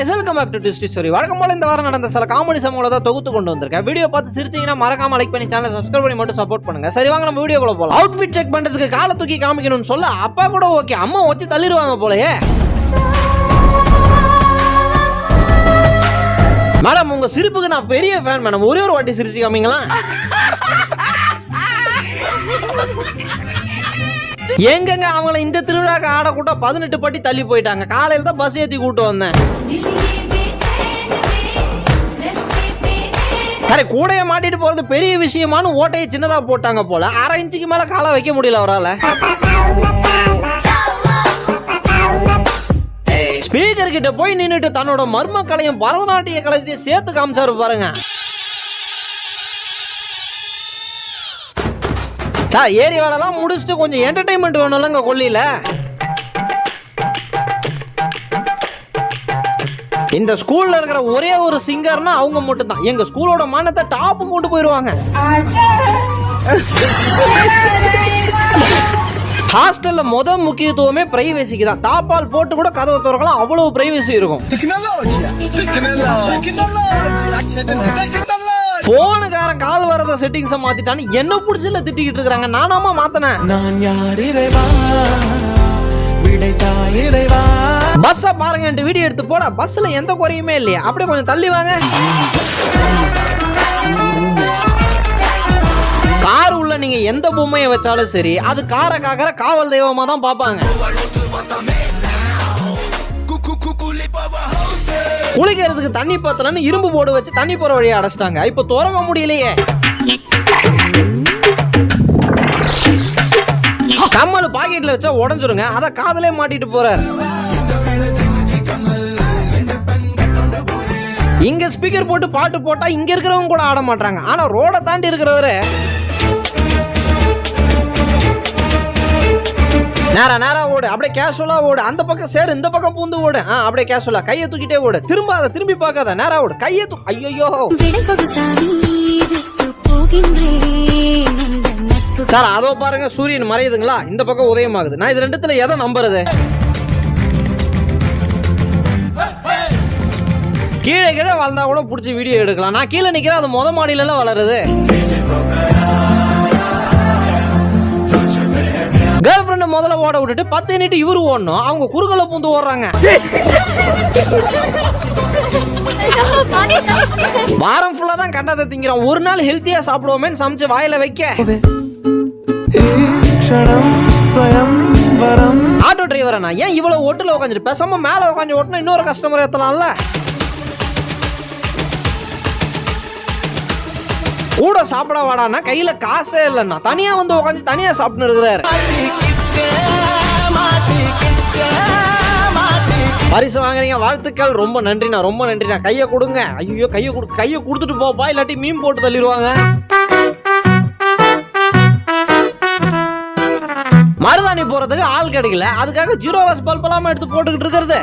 Guys welcome back to disty story வழக்கம் போல இந்த வாரம் நடந்த சில காமெடி சம்பவங்களை தான் தொகுத்து கொண்டு வந்திருக்கேன். வீடியோ பார்த்து சிரிச்சிங்கன்னா மறக்காம லைக் பண்ணி சேனல் சப்ஸ்கிரைப் பண்ணி மட்டும் சப்போர்ட் பண்ணுங்க. சரி வாங்க நம்ம வீடியோக்குள்ள போலாம். அவுட்ஃபிட் செக் பண்றதுக்கு காலை தூக்கி காமிக்கணும்னு சொல்ல அப்பா கூட ஓகே அம்மா வச்சு தள்ளிடுவாங்க போலயே. மேடம் உங்க சிரிப்புக்கு நான் பெரிய ஃபேன் மேடம் ஒரே ஒரு வாட்டி சிரிச்சு காமிங்களா எங்கங்க அவங்கள இந்த திருவிழாக்கு ஆட கூட பதினெட்டு பட்டி தள்ளி போயிட்டாங்க. காலையில தான் பஸ் ஏத்தி கூட்டு வந்தேன். சரி கூடைய மாட்டிட்டு போறது பெரிய விஷயமானு ஓட்டையை சின்னதா போட்டாங்க போல. அரை இன்ச்சுக்கு மேல காலை வைக்க முடியல அவரால. ஸ்பீக்கர் கிட்ட போய் நின்னுட்டு தன்னோட மர்ம கலையும் பரதநாட்டிய கலையத்தையும் சேர்த்து காமிச்சாரு பாருங்க. சார் ஏரி வேலைலாம் முடிச்சுட்டு கொஞ்சம் என்டர்டைன்மெண்ட் வேணும்லங்க கொல்லியில். இந்த ஸ்கூல்ல இருக்கிற ஒரே ஒரு சிங்கர்னா அவங்க மட்டும் தான் எங்க ஸ்கூலோட மானத்தை டாப்பு கொண்டு போயிருவாங்க. ஹாஸ்டல்ல முத முக்கியத்துவமே பிரைவசிக்கு தான். தாப்பால் போட்டு கூட கதவை திறக்கலாம் அவ்வளவு பிரைவசி இருக்கும். போனுக்காரன் கால் வரத செட்டிங்ஸை மாத்திட்டான்னு என்ன பிடிச்சல திட்டிக்கிட்டு இருக்காங்க நானாமா மாத்தினேன். நான் யார் இறைவா? விடைத்தா இறைவா? பஸ்ஸை பாருங்கன்ட்டு வீடியோ எடுத்து போட. பஸ்ஸில் எந்த குறையுமே இல்லையா. அப்படியே கொஞ்சம் தள்ளி வாங்க. கார் உள்ள நீங்க எந்த பொம்மையை வச்சாலும் சரி அது காரை காக்கிற காவல் தெய்வமா தான் பார்ப்பாங்க. குளிக்கிறதுக்கு தண்ணி பத்தலன்னு இரும்பு போர்டு வச்சு தண்ணி போற வழியை அடைச்சிட்டாங்க. இப்போ திறக்க முடியலையே. கம்மல் பாக்கெட்ல வச்சா உடஞ்சிருங்க. அத காதலே மாட்டிட்டு போறாரு. இங்க ஸ்பீக்கர் போட்டு பாட்டு போட்டா இங்க இருக்கிறவங்க கூட ஆட மாட்டாங்க. ஆனா ரோட தாண்டி இருக்கிறவரு நேரா நேரா ஓடு. அப்படியே கேஷுவலா ஓடு. அந்த பக்கம் சேரு இந்த பக்கம் பூந்து ஓடு. ஆ அப்படியே கேஷுவலா கையை தூக்கிட்டே ஓடு. திரும்பாத திரும்பி பார்க்காத. நேரா ஓடு. கையை தூ ஐயோ சார் அதோ பாருங்க சூரியன் மறையுதுங்களா? இந்த பக்கம் உதயமாகுது. நான் இது ரெண்டுத்துல எதை நம்புறது? கீழே கீழே வளர்ந்தா கூட பிடிச்சி வீடியோ எடுக்கலாம். நான் கீழே நிக்கிறேன் அது முத மாடியில எல்லாம் வளருது. கேர்ள் ஃப்ரெண்ட் முதல்ல ஓட விட்டுட்டு பத்து நிட்டு இவரு ஓடணும். அவங்க குறுகல பூந்து ஓடுறாங்க. வாரம் ஃபுல்லா தான் கண்டதை திங்கிறோம். ஒரு நாள் ஹெல்த்தியா சாப்பிடுவோமேன்னு சமைச்சு வாயில வைக்க. ஆட்டோ ஸ்வயம் வரம் ஆட்டோ டிரைவரா ஏன் இவ்வளவு ஒட்டுல உட்காந்துட்டு பேசாம மேல உட்காந்து ஓட்டினா இன்னொரு கஸ்டமர் ஏத்தலாம்ல? கூட சாப்பிட வாடான்னா கையில காசே இல்லைன்னா தனியா வந்து உட்காந்து தனியா சாப்பிட்டு இருக்கிறாரு பரிசு வாங்குறீங்க வாழ்த்துக்கள். ரொம்ப நன்றிண்ணா ரொம்ப நன்றிண்ணா. கையை கொடுங்க. ஐயோ கையை கொடு கையை கொடுத்துட்டு போப்பா இல்லாட்டி மீன் போட்டு தள்ளிடுவாங்க. மருதாணி போறதுக்கு ஆள் கிடைக்கல. அதுக்காக ஜீரோ வாஸ் பல்ப் எல்லாம் எடுத்து போட்டுக்கிட்டு இருக்கிறது.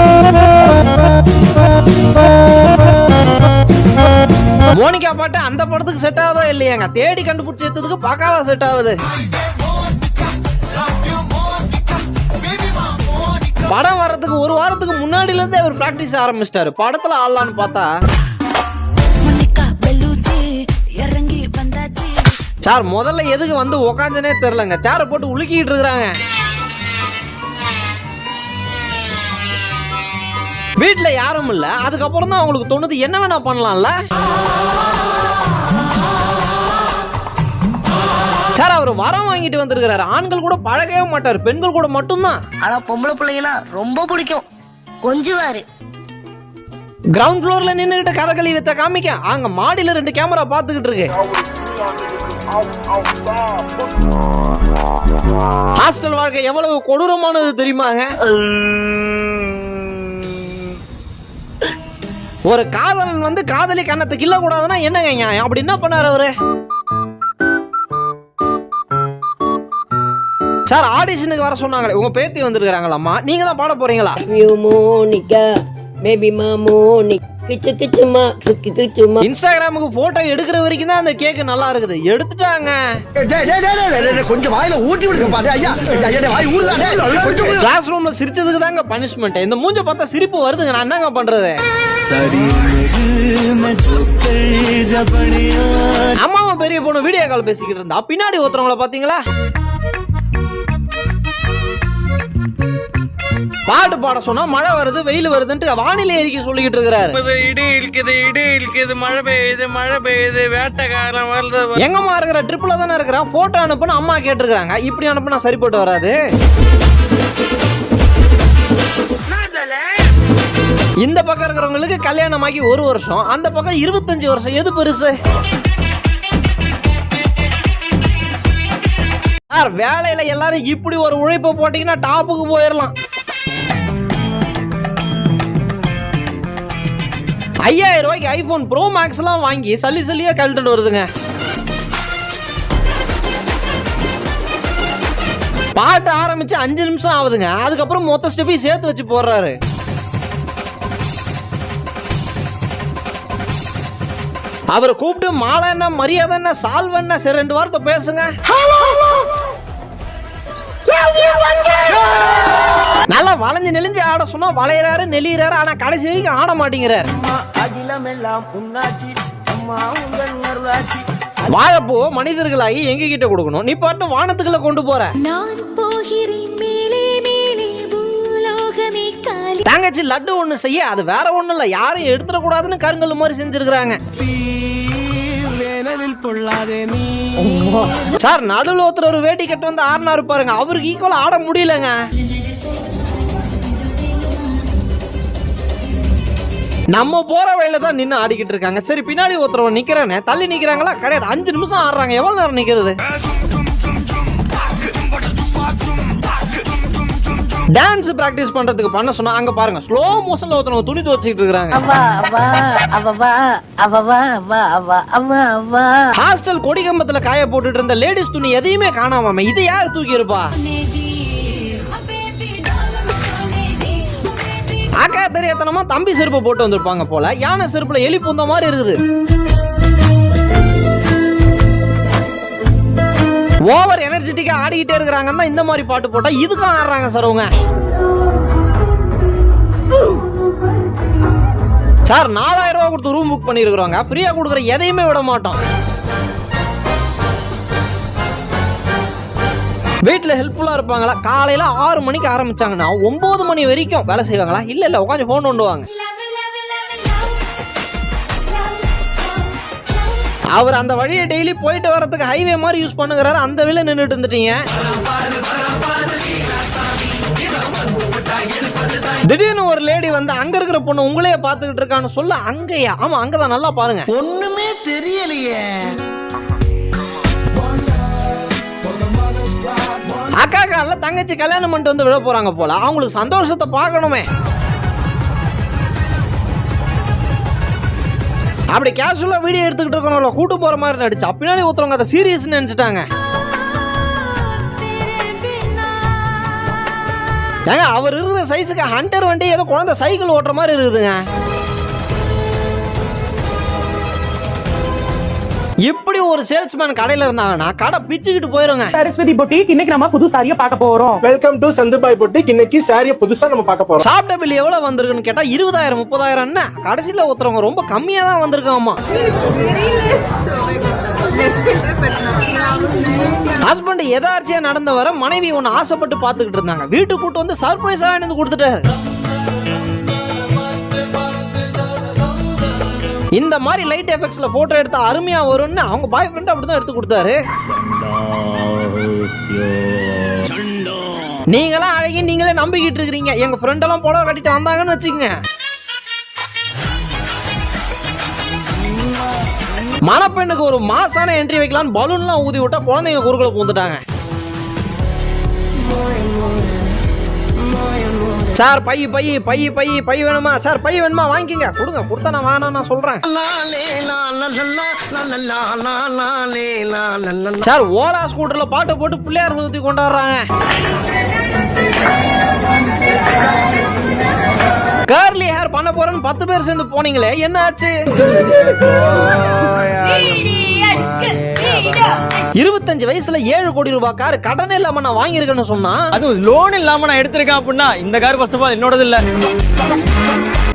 மோனிகா பாட்டு அந்த படத்துக்கு செட் ஆகுதோ இல்லையாங்க? தேடி கண்டுபிடிச்சி எடுத்ததுக்கு பக்காவா செட் ஆகுது. படம் வர்றதுக்கு ஒரு வாரத்துக்கு முன்னாடில இருந்தே அவர் பிராக்டிஸ் ஆரம்பிச்சிட்டாரு. படத்துல ஆடலான்னு பார்த்தா. சார் முதல்ல எதுக்கு வந்து உக்காந்துனே தெரிலங்க சேரை போட்டு உலுக்கிட்டு இருக்கிறாங்க. வீட்ல யாரும் இல்ல. அதுக்கப்புறம் தான் அவங்களுக்கு தோணுது என்ன வேணா பண்ணலாம்ல. சார் அவர் வரம் வாங்கிட்டு வந்திருக்கிறாரு. ஆண்கள் கூட பழகவே மாட்டார். பெண்கள் கூட மட்டும்தான். ஆனா பொம்பளை பிள்ளைங்கன்னா ரொம்ப பிடிக்கும். கொஞ்சுவாரு. கிரவுண்ட் ஃப்ளோர்ல நின்னுகிட்டு கதகளி வித்த காமிக்க. அங்க மாடியில ரெண்டு கேமரா பாத்துக்கிட்டு இருக்கு. ஹாஸ்டல் வாழ்க்கை எவ்வளவு கொடூரமானது தெரியுமாங்க? ஒரு காதலன் வந்து காதலி கண்ணத்தை கிள்ள கூடாதுன்னா என்னங்க நியாயம் அப்படி என்ன பண்ணாரு அவரு? சார் ஆடிஷனுக்கு வர சொன்னாங்களே உங்க பேத்தி வந்திருக்காங்களாம்மா நீங்க தான் பாட போறீங்களா? You Monica, baby ma Monica, kichu kichu ma, kichu kichu ma. இன்ஸ்டாகிராமுக்கு போட்டோ எடுக்கிற வரைக்கும் தான் அந்த கேக் நல்லா இருக்குது. எடுத்துட்டாங்க. டேய், டேய், டேய், டேய், டேய், டேய், கொஞ்சம் வாயில ஊட்டி விடுங்க பாரு ஐயா வாய் ஊறுதா டேய், கொஞ்சம் கிளாஸ் ரூம்ல சிரிச்சதுக்கு தாங்க பனிஷ்மெண்ட் இந்த மூஞ்ச பார்த்தா சிரிப்பு வருதுங்க. நான் என்னங்க பண்றது? அம்மாவும் பெரிய பொண்ணு வீடியோ கால் பேசிக்கிட்டு இருந்தா. பின்னாடி ஒருத்தவங்களை பாத்தீங்களா? பாட்டு பாட சொன்னா மழை வருது வெயில் வருதுன்ட்டு வானிலை அறிக்கை சொல்லிக்கிட்டு இருக்கிறாரு. இடி இழுக்குது இடி இழுக்குது மழை பெய்யுது மழை பெய்யுது வேட்டைக்காரன் வருது எங்கம்மா இருக்கிற ட்ரிப்ல தானே இருக்கிறான். போட்டோ அனுப்புன்னு அம்மா கேட்டிருக்கிறாங்க. இப்படி அனுப்புனா சரிப்பட்டு வராது. இந்த பக்கம் இருக்கிறவங்களுக்கு கல்யாணமாகி ஒரு வருஷம் அந்த பக்கம் இருபத்தஞ்சு வருஷம். எது பெருசு? சார் வேலையில எல்லாரும் இப்படி ஒரு உழைப்பை போட்டீங்கன்னா டாப்புக்கு போயிடலாம் ஐயாயிரம் ரூபாய்க்கு ஐபோன் ப்ரோ மேக்ஸ்லாம் வாங்கி சல்லி சல்லியா கழட்டுட்டு வருதுங்க. பாட்டு ஆரம்பிச்சு அஞ்சு நிமிஷம் ஆகுதுங்க. அதுக்கப்புறம் மொத்த ஸ்டெப்பையும் சேர்த்து வச்சு போடுறாரு. அவரை கூப்பிட்டு மாலை என்ன மரியாதை என்ன சால்வ என்ன சரி ரெண்டு வார்த்தை பேசுங்க. நல்லா வளைஞ்சு நெளிஞ்சு ஆட சொன்னா வளையறாரு நெளியறாரு ஆனா கடைசி வரைக்கும் ஆட மாட்டேங்கிறாரு. வாழைப்பூ மனிதர்களாகி எங்க கிட்ட கொடுக்கணும். நீ பாட்டு வானத்துக்குள்ள கொண்டு போற. நான் போகிறேன் மேலே மேலே பூலோகமே காலி. தங்கச்சி லட்டு ஒண்ணு செய்ய அது வேற ஒண்ணும் இல்ல யாரும் எடுத்துடக்கூடாதுன்னு கருங்கல் மாதிரி செஞ்சிருக்கிறாங்க. வேனலில் பொல்லாதே நீ. சார் நடுவில் ஒருத்தர் ஒரு வேட்டி கட்டு வந்து ஆடினாரு பாருங்க. அவருக்கு ஈக்குவல் ஆட முடியலங்க. நம்ம போற வழியில தான் நின்று ஆடிக்கிட்டு இருக்காங்க. சரி பின்னாடி ஒருத்தர் நிக்கிறானே தள்ளி நிக்கிறாங்களா? கிடையாது. அஞ்சு நிமிஷம் ஆடுறாங்க. எவ்வளவு நேரம் நிக்கிறது? டான்ஸ் பிராக்டிஸ் பண்றதுக்கு பண்ண சொன்னா அங்க பாருங்க ஸ்லோ மோஷன்ல ஒருத்தவங்க துணி துவச்சிட்டு இருக்காங்க ஹாஸ்டல் கொடி கம்பத்துல காய போட்டுட்டு இருந்த லேடிஸ் துணி எதையுமே காணாம இதை யார் தூக்கி இருப்பா அக்கா தெரியாதனமா தம்பி செருப்பு போட்டு வந்திருப்பாங்க போல யானை செருப்புல எலி பூந்த மாதிரி இருக்குது. ஓவர் எனர்ஜெட்டிக்காக ஆடிக்கிட்டே இருக்கிறாங்கன்னா இந்த மாதிரி பாட்டு போட்டால் இதுக்கும் ஆடுறாங்க சார் அவங்க சார் நாலாயிரம் ரூபா கொடுத்து ரூம் புக் பண்ணியிருக்கிறோங்க ஃப்ரீயாக கொடுக்குற எதையுமே விட மாட்டோம். வீட்டில் ஹெல்ப்ஃபுல்லாக இருப்பாங்களா? காலையில் ஆறு மணிக்கு ஆரம்பித்தாங்கன்னா ஒம்பது மணி வரைக்கும் வேலை செய்வாங்களா? இல்லை இல்லை உட்காந்து ஃபோன் கொண்டுவாங்க அவர் அந்த வழியை டெய்லி போயிட்டு வர்றதுக்கு ஹைவே மாதிரி யூஸ் பண்ணுகிறாரு. அந்த வேலை நின்றுட்டு இருந்துட்டீங்க. திடீர்னு ஒரு லேடி வந்து அங்க இருக்கிற பொண்ணு உங்களையே பார்த்துக்கிட்டு இருக்கான்னு சொல்ல அங்கேயா? ஆமா அங்கதான். நல்லா பாருங்க. ஒண்ணுமே தெரியலையே. அக்கா கால தங்கச்சி கல்யாணம் பண்ணிட்டு வந்து விட போறாங்க போல. அவங்களுக்கு சந்தோஷத்தை பார்க்கணுமே. அப்படி கேஷுவலாக வீடியோ எடுத்துக்கிட்டு இருக்கணும்ல கூட்டு போகிற மாதிரி நடிச்சு பின்னாடி ஒருத்தவங்க அதை சீரியஸ் நினைச்சிட்டாங்க. ஏங்க அவர் இருக்கிற சைஸுக்கு ஹண்டர் வண்டி ஏதோ குழந்தை சைக்கிள் ஓட்டுற மாதிரி இருக்குதுங்க. இப்படி ஒரு சேல்ஸ்மேன் கடையில இருந்தாங்கன்னா கடை பிச்சுக்கிட்டு போயிருங்க. சரஸ்வதி பொட்டிக் இன்னைக்கு நம்ம புது சாரிய பார்க்க போறோம். வெல்கம் டு சந்துபாய் பொட்டிக் இன்னைக்கு சாரிய புதுசா நம்ம பார்க்க போறோம். சாப்பிட்ட பில் எவ்வளவு வந்திருக்குன்னு கேட்டா இருபதாயிரம் முப்பதாயிரம் என்ன? கடைசியில ஒருத்தவங்க ரொம்ப கம்மியா தான் வந்திருக்காமா ஹஸ்பண்ட் எதார்ச்சியா நடந்து வர மனைவி ஒன்னு ஆசைப்பட்டு பாத்துக்கிட்டு இருந்தாங்க. வீட்டுக்கு கூட்டு வந்து சர்ப்ரைஸா வந்து கொடுத்துட்டாரு. இந்த மாதிரி லைட் எஃபெக்ட்ஸில் ஃபோட்டோ எடுத்தா அருமையாக வரும்னு அவங்க பாய் ஃப்ரெண்ட் அப்படிதான் எடுத்து கொடுத்தாரு. நீங்களாம் அழகி நீங்களே நம்பிக்கிட்டு இருக்கிறீங்க. எங்க ஃப்ரெண்ட் எல்லாம் புடவை கட்டிட்டு வந்தாங்கன்னு வச்சுக்கோங்க. மணப்பெண்ணுக்கு ஒரு மாசான என்ட்ரி வைக்கலாம்னு பலூன்லாம் ஊதி விட்டா குழந்தைங்க குறுக்களை பூந்துட்டாங்க. சார் பை பை பை பை பை வேணுமா? சார் பை வேணுமா? வாங்கிக்கங்க. கொடுங்க. கொடுத்தா நான் வேணாம் நான் சொல்றேன். சார் ஓலா ஸ்கூட்டர்ல பாட்டு போட்டு பிள்ளையார் சுத்தி கொண்டாடுறாங்க. கேர்லி ஹேர் பண்ண போறேன்னு பத்து பேர் சேர்ந்து போனீங்களே என்ன ஆச்சு இருபத்தஞ்சு வயசுல ஏழு கோடி ரூபாய் கார் கடன் இல்லாம நான் வாங்கியிருக்கேன்னு சொன்னா? அது லோன் இல்லாம நான் எடுத்திருக்கேன் அப்படின்னா இந்த கார் ஃபர்ஸ்ட் ஆஃப் ஆல் என்னோடது இல்ல.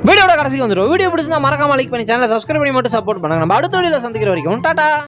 வீடியோட கடைசிக்கு வந்துடும் வீடியோ பிடிச்சிருந்தா மறக்காம லைக் பண்ணி சேனலை சப்ஸ்கிரைப் பண்ணி மட்டும் சப்போர்ட் பண்ணுங்க. நம்ம அடுத்த வீடியோல சந்திக்கிற வரைக்கும் டாடா!